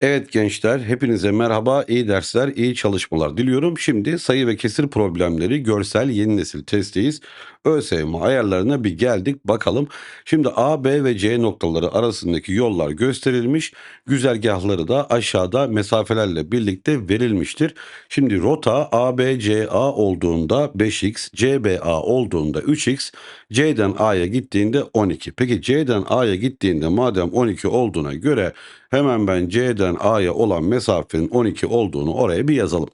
Evet gençler, hepinize merhaba, iyi dersler, iyi çalışmalar diliyorum. Şimdi sayı ve kesir problemleri görsel yeni nesil testteyiz. ÖSYM ayarlarına bir geldik bakalım. Şimdi A, B ve C noktaları arasındaki yollar gösterilmiş. Güzergahları da aşağıda mesafelerle birlikte verilmiştir. Şimdi rota ABCA olduğunda 5x, CBA olduğunda 3x, C'den A'ya gittiğinde 12. Peki C'den A'ya gittiğinde madem 12 olduğuna göre Hemen ben C'den A'ya olan mesafenin 12 olduğunu oraya bir yazalım.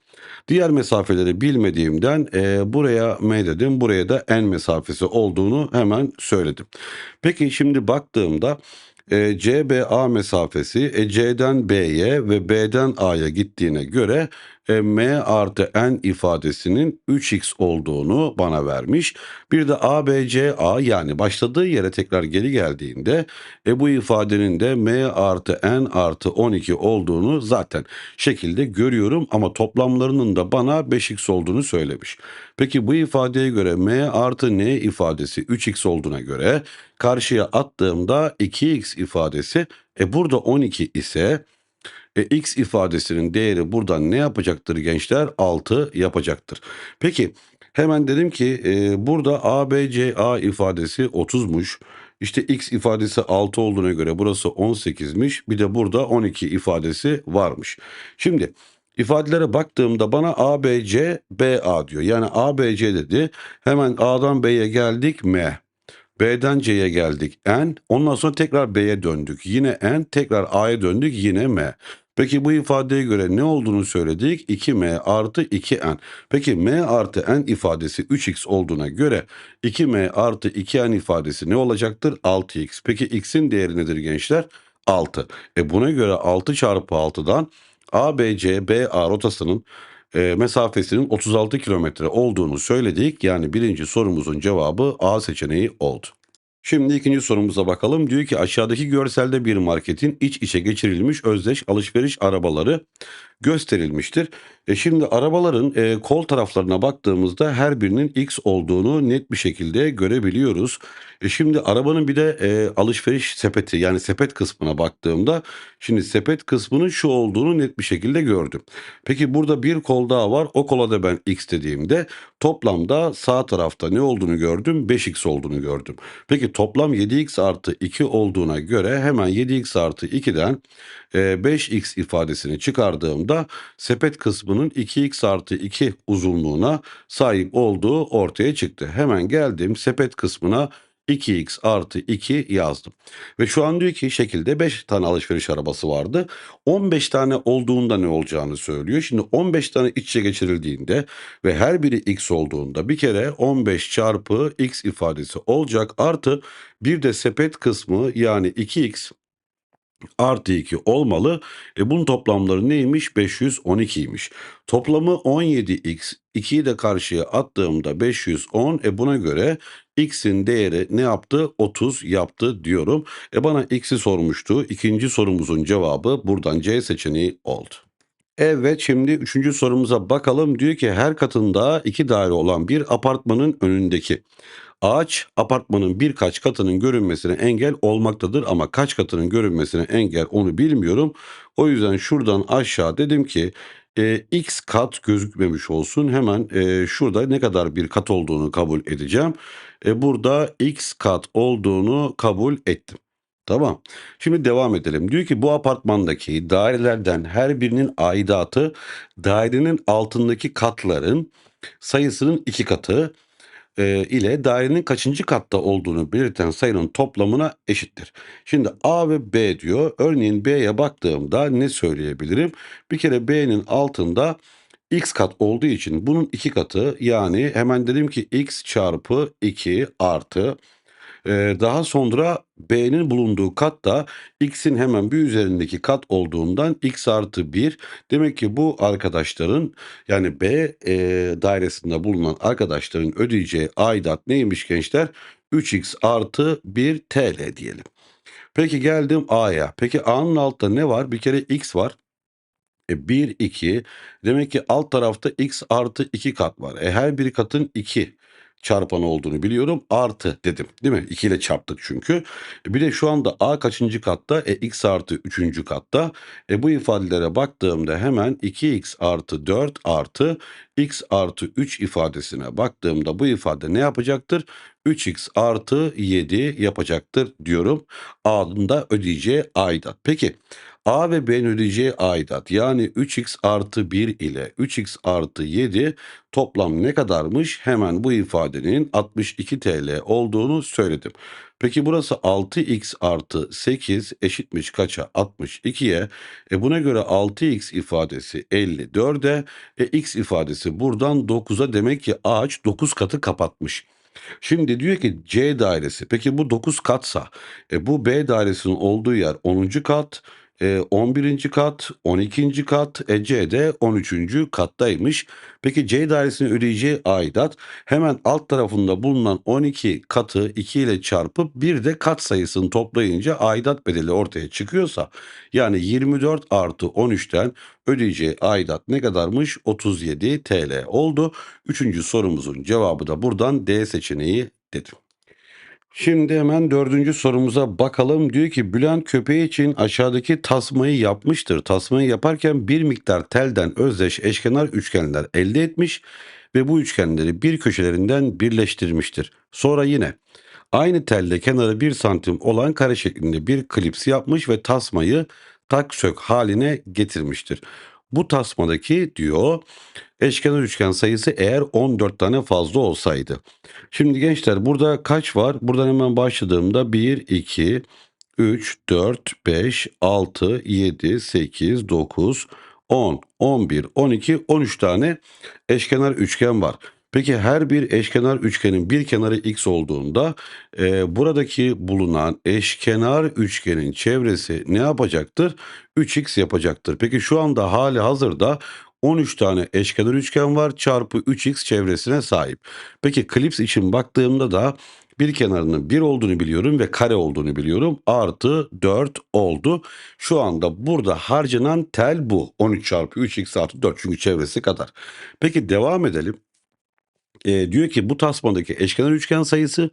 Diğer mesafeleri bilmediğimden e, buraya M dedim, buraya da N mesafesi olduğunu hemen söyledim. Peki şimdi baktığımda e, CBA mesafesi e, C'den B'ye ve B'den A'ya gittiğine göre e, M artı N ifadesinin 3x olduğunu bana vermiş. Bir de ABCA yani başladığı yere tekrar geri geldiğinde e, bu ifadenin de M artı N artı 12 olduğunu zaten şekilde görüyorum ama toplamlarının da bana 5x olduğunu söylemiş. Peki bu ifadeye göre M artı N ifadesi 3x olduğuna göre karşıya attığımda 2x ifadesi e burada 12 ise e, x ifadesinin değeri buradan ne yapacaktır gençler? 6 yapacaktır. Peki hemen dedim ki e, burada ABCA ifadesi 30'muş. İşte x ifadesi 6 olduğuna göre burası 18'miş. Bir de burada 12 ifadesi varmış. Şimdi ifadelere baktığımda bana ABC, BA diyor. Yani ABC dedi. Hemen A'dan B'ye geldik M. B'den C'ye geldik N. Ondan sonra tekrar B'ye döndük. Yine N. Tekrar A'ya döndük. Yine M. Peki bu ifadeye göre ne olduğunu söyledik? 2m artı 2n. Peki m artı n ifadesi 3x olduğuna göre 2m artı 2n ifadesi ne olacaktır? 6x. Peki x'in değeri nedir gençler? 6. E buna göre 6 çarpı 6'dan ABC BA rotasının e, mesafesinin 36 kilometre olduğunu söyledik. Yani birinci sorumuzun cevabı A seçeneği oldu. Şimdi ikinci sorumuza bakalım. Diyor ki aşağıdaki görselde bir marketin iç içe geçirilmiş özdeş alışveriş arabaları gösterilmiştir. E şimdi arabaların e, kol taraflarına baktığımızda her birinin X olduğunu net bir şekilde görebiliyoruz. E şimdi arabanın bir de e, alışveriş sepeti yani sepet kısmına baktığımda şimdi sepet kısmının şu olduğunu net bir şekilde gördüm. Peki burada bir kol daha var. O kola da ben X dediğimde toplamda sağ tarafta ne olduğunu gördüm? 5X olduğunu gördüm. Peki toplam 7X artı 2 olduğuna göre hemen 7X artı 2'den 5x ifadesini çıkardığımda sepet kısmının 2x artı 2 uzunluğuna sahip olduğu ortaya çıktı. Hemen geldim sepet kısmına 2x artı 2 yazdım. Ve şu an diyor ki şekilde 5 tane alışveriş arabası vardı. 15 tane olduğunda ne olacağını söylüyor. Şimdi 15 tane iç içe geçirildiğinde ve her biri x olduğunda bir kere 15 çarpı x ifadesi olacak. Artı bir de sepet kısmı yani 2x artı 2 olmalı. E bunun toplamları neymiş? 512'ymiş. Toplamı 17x. 2'yi de karşıya attığımda 510. E buna göre x'in değeri ne yaptı? 30 yaptı diyorum. E bana x'i sormuştu. İkinci sorumuzun cevabı buradan C seçeneği oldu. Evet şimdi üçüncü sorumuza bakalım. Diyor ki her katında iki daire olan bir apartmanın önündeki Ağaç apartmanın birkaç katının görünmesine engel olmaktadır ama kaç katının görünmesine engel onu bilmiyorum. O yüzden şuradan aşağı dedim ki e, x kat gözükmemiş olsun. Hemen e, şurada ne kadar bir kat olduğunu kabul edeceğim. E, burada x kat olduğunu kabul ettim. Tamam. Şimdi devam edelim. Diyor ki bu apartmandaki dairelerden her birinin aidatı dairenin altındaki katların sayısının iki katı e, ile dairenin kaçıncı katta olduğunu belirten sayının toplamına eşittir. Şimdi A ve B diyor. Örneğin B'ye baktığımda ne söyleyebilirim? Bir kere B'nin altında x kat olduğu için bunun iki katı yani hemen dedim ki x çarpı 2 artı Eee, daha sonra B'nin bulunduğu kat da X'in hemen bir üzerindeki kat olduğundan X artı 1. Demek ki bu arkadaşların yani B eee, dairesinde bulunan arkadaşların ödeyeceği aidat neymiş gençler? 3x artı 1 TL diyelim. Peki geldim A'ya. Peki A'nın altta ne var? Bir kere X var. E 1, 2. Demek ki alt tarafta X artı 2 kat var. E her bir katın 2 çarpanı olduğunu biliyorum. Artı dedim. Değil mi? 2 ile çarptık çünkü. Bir de şu anda A kaçıncı katta? E, x artı 3. katta. E, bu ifadelere baktığımda hemen 2x artı 4 artı x artı 3 ifadesine baktığımda bu ifade ne yapacaktır? 3x artı 7 yapacaktır diyorum. A'nın da ödeyeceği aidat. Peki A ve B'nin ödeyeceği aidat yani 3x artı 1 ile 3x artı 7 toplam ne kadarmış? Hemen bu ifadenin 62 TL olduğunu söyledim. Peki burası 6x artı 8 eşitmiş kaça? 62'ye. E buna göre 6x ifadesi 54'e. E x ifadesi buradan 9'a demek ki ağaç 9 katı kapatmış. Şimdi diyor ki C dairesi. Peki bu 9 katsa e, bu B dairesinin olduğu yer 10. kat, 11. kat, 12. kat, e, C de 13. kattaymış. Peki C dairesinin ödeyeceği aidat hemen alt tarafında bulunan 12 katı 2 ile çarpıp bir de kat sayısını toplayınca aidat bedeli ortaya çıkıyorsa yani 24 artı 13'ten ödeyeceği aidat ne kadarmış? 37 TL oldu. Üçüncü sorumuzun cevabı da buradan D seçeneği dedim. Şimdi hemen dördüncü sorumuza bakalım. Diyor ki Bülent köpeği için aşağıdaki tasmayı yapmıştır. Tasmayı yaparken bir miktar telden özdeş eşkenar üçgenler elde etmiş ve bu üçgenleri bir köşelerinden birleştirmiştir. Sonra yine aynı telle kenarı 1 santim olan kare şeklinde bir klips yapmış ve tasmayı tak sök haline getirmiştir. Bu tasmadaki diyor eşkenar üçgen sayısı eğer 14 tane fazla olsaydı. Şimdi gençler burada kaç var? Buradan hemen başladığımda 1, 2, 3, 4, 5, 6, 7, 8, 9, 10, 11, 12, 13 tane eşkenar üçgen var. Peki her bir eşkenar üçgenin bir kenarı x olduğunda e, buradaki bulunan eşkenar üçgenin çevresi ne yapacaktır? 3x yapacaktır. Peki şu anda hali hazırda 13 tane eşkenar üçgen var çarpı 3x çevresine sahip. Peki klips için baktığımda da bir kenarının 1 olduğunu biliyorum ve kare olduğunu biliyorum. Artı 4 oldu. Şu anda burada harcanan tel bu. 13 çarpı 3x artı 4 çünkü çevresi kadar. Peki devam edelim. Ee, diyor ki bu tasmadaki eşkenar üçgen sayısı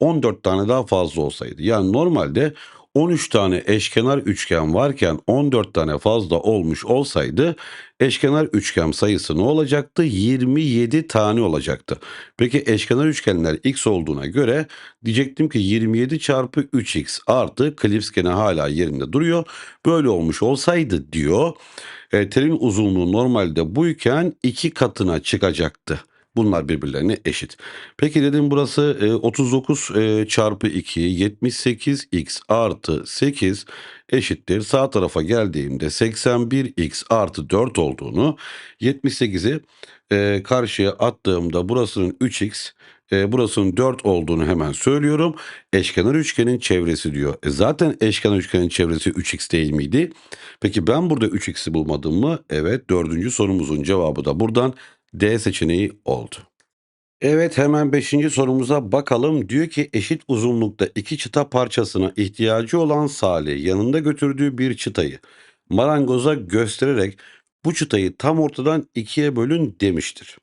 14 tane daha fazla olsaydı. Yani normalde 13 tane eşkenar üçgen varken 14 tane fazla olmuş olsaydı eşkenar üçgen sayısı ne olacaktı? 27 tane olacaktı. Peki eşkenar üçgenler x olduğuna göre diyecektim ki 27 çarpı 3x artı klips gene hala yerinde duruyor. Böyle olmuş olsaydı diyor e, telin uzunluğu normalde buyken iki katına çıkacaktı. Bunlar birbirlerine eşit. Peki dedim burası e, 39 e, çarpı 2 78x artı 8 eşittir. Sağ tarafa geldiğimde 81x artı 4 olduğunu 78'i e, karşıya attığımda burasının 3x e, burasının 4 olduğunu hemen söylüyorum. Eşkenar üçgenin çevresi diyor. E, zaten eşkenar üçgenin çevresi 3x değil miydi? Peki ben burada 3x'i bulmadım mı? Evet dördüncü sorumuzun cevabı da buradan D seçeneği oldu. Evet hemen 5. sorumuza bakalım. Diyor ki eşit uzunlukta iki çıta parçasına ihtiyacı olan Salih yanında götürdüğü bir çıtayı marangoza göstererek bu çıtayı tam ortadan ikiye bölün demiştir.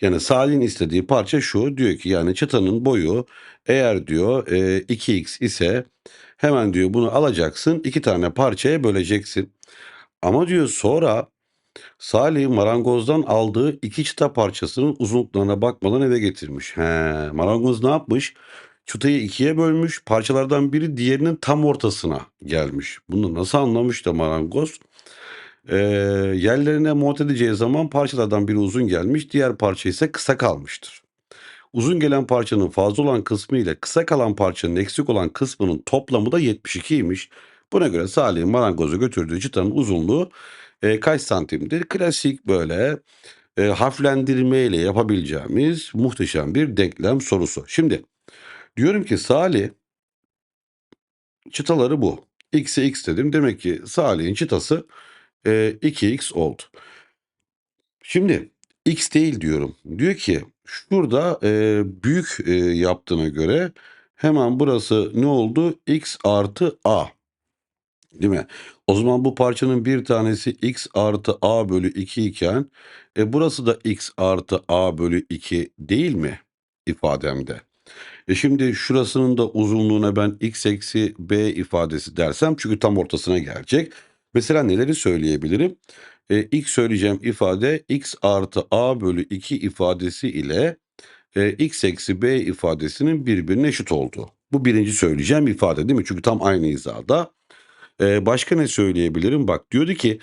Yani Salih'in istediği parça şu diyor ki yani çıtanın boyu eğer diyor e, 2x ise hemen diyor bunu alacaksın iki tane parçaya böleceksin. Ama diyor sonra Salih marangozdan aldığı iki çıta parçasının uzunluklarına bakmadan eve getirmiş. He, marangoz ne yapmış? Çıtayı ikiye bölmüş, parçalardan biri diğerinin tam ortasına gelmiş. Bunu nasıl anlamış da marangoz? Ee, yerlerine monte edeceği zaman parçalardan biri uzun gelmiş, diğer parça ise kısa kalmıştır. Uzun gelen parçanın fazla olan kısmı ile kısa kalan parçanın eksik olan kısmının toplamı da 72'ymiş. Buna göre Salih'in marangozu götürdüğü çıtanın uzunluğu e, kaç santimdir? Klasik böyle e, harflendirme ile yapabileceğimiz muhteşem bir denklem sorusu. Şimdi diyorum ki Salih çıtaları bu. X'e X dedim. Demek ki Salih'in çıtası e, 2X oldu. Şimdi X değil diyorum. Diyor ki şurada e, büyük e, yaptığına göre hemen burası ne oldu? X artı A. Değil mi? O zaman bu parçanın bir tanesi x artı a bölü 2 iken e burası da x artı a bölü 2 değil mi? ifademde. E şimdi şurasının da uzunluğuna ben x eksi b ifadesi dersem çünkü tam ortasına gelecek. Mesela neleri söyleyebilirim? E, ilk söyleyeceğim ifade x artı a bölü 2 ifadesi ile e, x eksi b ifadesinin birbirine eşit olduğu. Bu birinci söyleyeceğim ifade değil mi? Çünkü tam aynı hizada. E, başka ne söyleyebilirim? Bak diyordu ki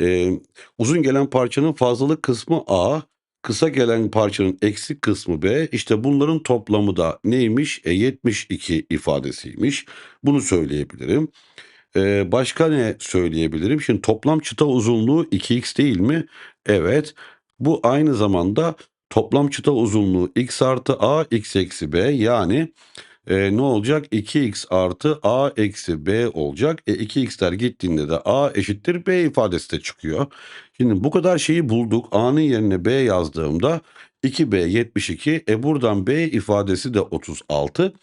e, uzun gelen parçanın fazlalık kısmı a, kısa gelen parçanın eksik kısmı b. İşte bunların toplamı da neymiş? E, 72 ifadesiymiş. Bunu söyleyebilirim. E, başka ne söyleyebilirim? Şimdi toplam çıta uzunluğu 2x değil mi? Evet. Bu aynı zamanda toplam çıta uzunluğu x artı a x eksi b yani e, ne olacak? 2x artı a eksi b olacak. E, 2x'ler gittiğinde de a eşittir b ifadesi de çıkıyor. Şimdi bu kadar şeyi bulduk. a'nın yerine b yazdığımda 2b 72. E buradan b ifadesi de 36.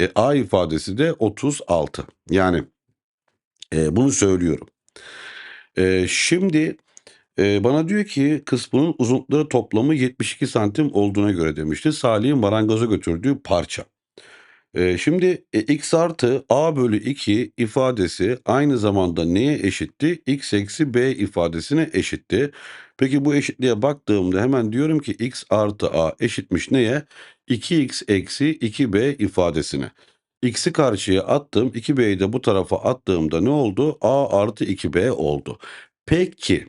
E, a ifadesi de 36. Yani e, bunu söylüyorum. E, şimdi e, bana diyor ki kısmının uzunlukları toplamı 72 santim olduğuna göre demişti. Salih'in marangoza götürdüğü parça. E, şimdi e, x artı a bölü 2 ifadesi aynı zamanda neye eşitti? x eksi b ifadesine eşitti. Peki bu eşitliğe baktığımda hemen diyorum ki x artı a eşitmiş neye? 2x eksi 2b ifadesine. X'i karşıya attım. 2B'yi de bu tarafa attığımda ne oldu? A artı 2B oldu. Peki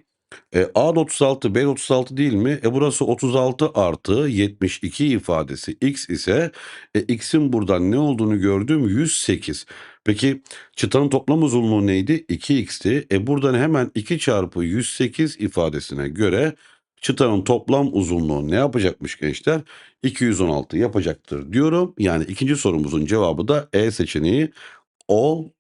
e, A da 36, B de 36 değil mi? E burası 36 artı 72 ifadesi. X ise e, X'in buradan ne olduğunu gördüm 108. Peki çıtanın toplam uzunluğu neydi? 2X'ti. E buradan hemen 2 çarpı 108 ifadesine göre çıtanın toplam uzunluğu ne yapacakmış gençler? 216 yapacaktır diyorum. Yani ikinci sorumuzun cevabı da E seçeneği oldu.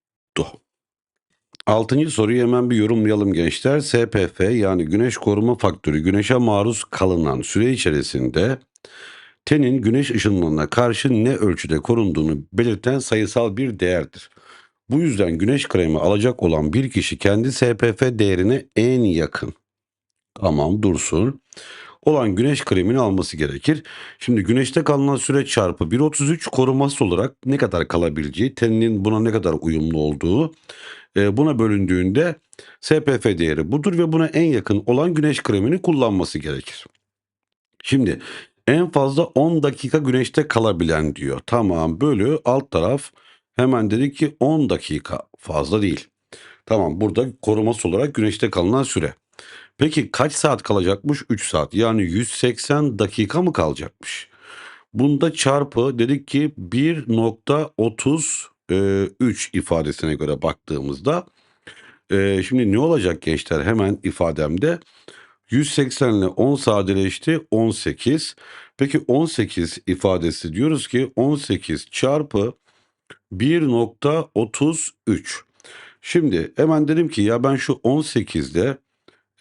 Altıncı soruyu hemen bir yorumlayalım gençler. SPF yani güneş koruma faktörü güneşe maruz kalınan süre içerisinde tenin güneş ışınlarına karşı ne ölçüde korunduğunu belirten sayısal bir değerdir. Bu yüzden güneş kremi alacak olan bir kişi kendi SPF değerine en yakın. Tamam dursun. Olan güneş kremini alması gerekir. Şimdi güneşte kalınan süre çarpı 1.33 koruması olarak ne kadar kalabileceği, teninin buna ne kadar uyumlu olduğu e, buna bölündüğünde SPF değeri budur ve buna en yakın olan güneş kremini kullanması gerekir. Şimdi en fazla 10 dakika güneşte kalabilen diyor. Tamam bölü alt taraf hemen dedi ki 10 dakika fazla değil. Tamam burada koruması olarak güneşte kalınan süre. Peki kaç saat kalacakmış? 3 saat. Yani 180 dakika mı kalacakmış? Bunda çarpı dedik ki 1.33 ifadesine göre baktığımızda e, şimdi ne olacak gençler hemen ifademde 180 ile 10 sadeleşti 18. Peki 18 ifadesi diyoruz ki 18 çarpı 1.33. Şimdi hemen dedim ki ya ben şu 18'de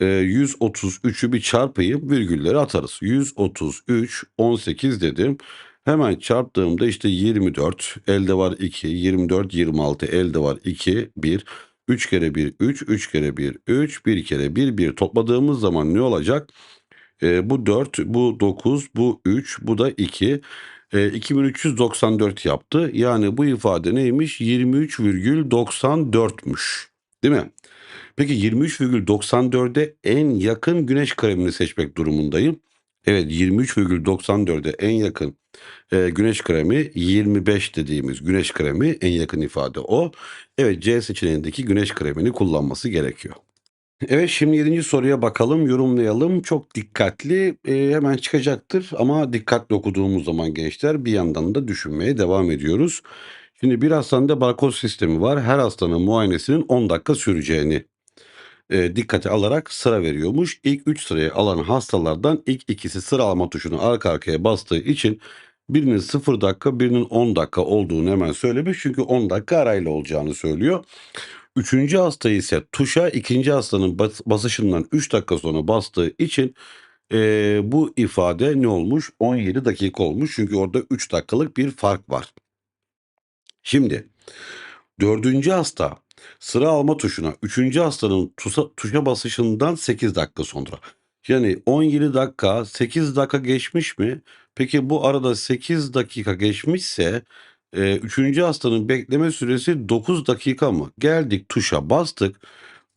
e, 133'ü bir çarpayım virgülleri atarız. 133 18 dedim. Hemen çarptığımda işte 24 elde var 2 24 26 elde var 2 1 3 kere 1 3 3 kere 1 3 1 kere 1 1 topladığımız zaman ne olacak? E, bu 4 bu 9 bu 3 bu da 2 e, 2394 yaptı. Yani bu ifade neymiş? 23,94'müş. Değil mi? Peki 23,94'e en yakın güneş kremini seçmek durumundayım. Evet 23,94'e en yakın e, güneş kremi 25 dediğimiz güneş kremi en yakın ifade o. Evet C seçeneğindeki güneş kremini kullanması gerekiyor. Evet şimdi 7. soruya bakalım yorumlayalım. Çok dikkatli e, hemen çıkacaktır ama dikkatli okuduğumuz zaman gençler bir yandan da düşünmeye devam ediyoruz. Şimdi bir hastanede barkod sistemi var. Her hastanın muayenesinin 10 dakika süreceğini e, dikkate alarak sıra veriyormuş. İlk 3 sıraya alan hastalardan ilk ikisi sıralama tuşunu arka arkaya bastığı için birinin 0 dakika birinin 10 dakika olduğunu hemen söylemiş. Çünkü 10 dakika arayla olacağını söylüyor. Üçüncü hasta ise tuşa ikinci hastanın bas- basışından 3 dakika sonra bastığı için e, bu ifade ne olmuş? 17 dakika olmuş. Çünkü orada 3 dakikalık bir fark var. Şimdi dördüncü hasta sıra alma tuşuna üçüncü hastanın tuşa, tuşa basışından 8 dakika sonra. Yani 17 dakika, 8 dakika geçmiş mi? Peki bu arada 8 dakika geçmişse, 3. hastanın bekleme süresi 9 dakika mı? Geldik tuşa bastık.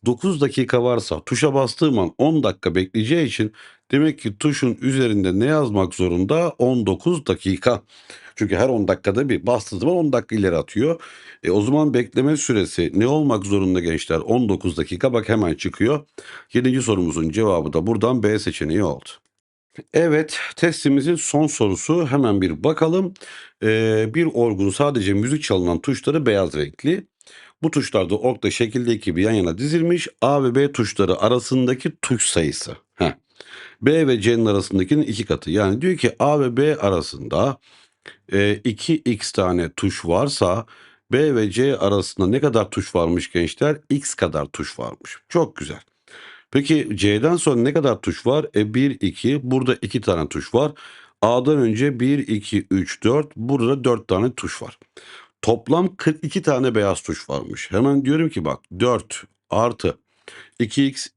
9 dakika varsa tuşa bastığım an 10 dakika bekleyeceği için demek ki tuşun üzerinde ne yazmak zorunda? 19 dakika. Çünkü her 10 dakikada bir bastığı zaman 10 dakika ileri atıyor. E, o zaman bekleme süresi ne olmak zorunda gençler? 19 dakika. Bak hemen çıkıyor. 7. sorumuzun cevabı da buradan B seçeneği oldu. Evet, testimizin son sorusu. Hemen bir bakalım. Eee, bir orgun sadece müzik çalınan tuşları beyaz renkli. Bu tuşlarda okta şekildeki gibi yan yana dizilmiş. A ve B tuşları arasındaki tuş sayısı. Heh. B ve C'nin arasındakinin iki katı. Yani diyor ki A ve B arasında e, 2x tane tuş varsa B ve C arasında ne kadar tuş varmış gençler? X kadar tuş varmış. Çok güzel. Peki C'den sonra ne kadar tuş var? E 1, 2. Burada 2 tane tuş var. A'dan önce 1, 2, 3, 4. Burada 4 tane tuş var. Toplam 42 tane beyaz tuş varmış. Hemen diyorum ki bak 4 artı 2x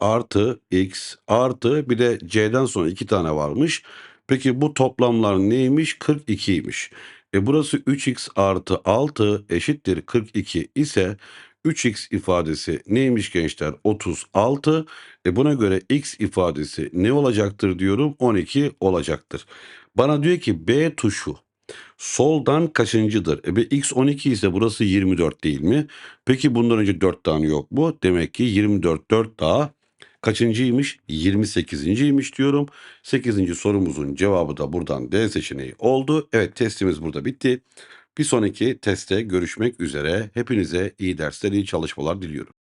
artı x artı bir de c'den sonra 2 tane varmış. Peki bu toplamlar neymiş? 42'ymiş. E burası 3x artı 6 eşittir 42 ise 3x ifadesi neymiş gençler? 36. E buna göre x ifadesi ne olacaktır diyorum? 12 olacaktır. Bana diyor ki B tuşu soldan kaçıncıdır? E x 12 ise burası 24 değil mi? Peki bundan önce 4 tane yok mu? Demek ki 24 4 daha kaçıncıymış? 28.ymiş diyorum. 8. sorumuzun cevabı da buradan D seçeneği oldu. Evet testimiz burada bitti. Bir sonraki teste görüşmek üzere. Hepinize iyi dersler, iyi çalışmalar diliyorum.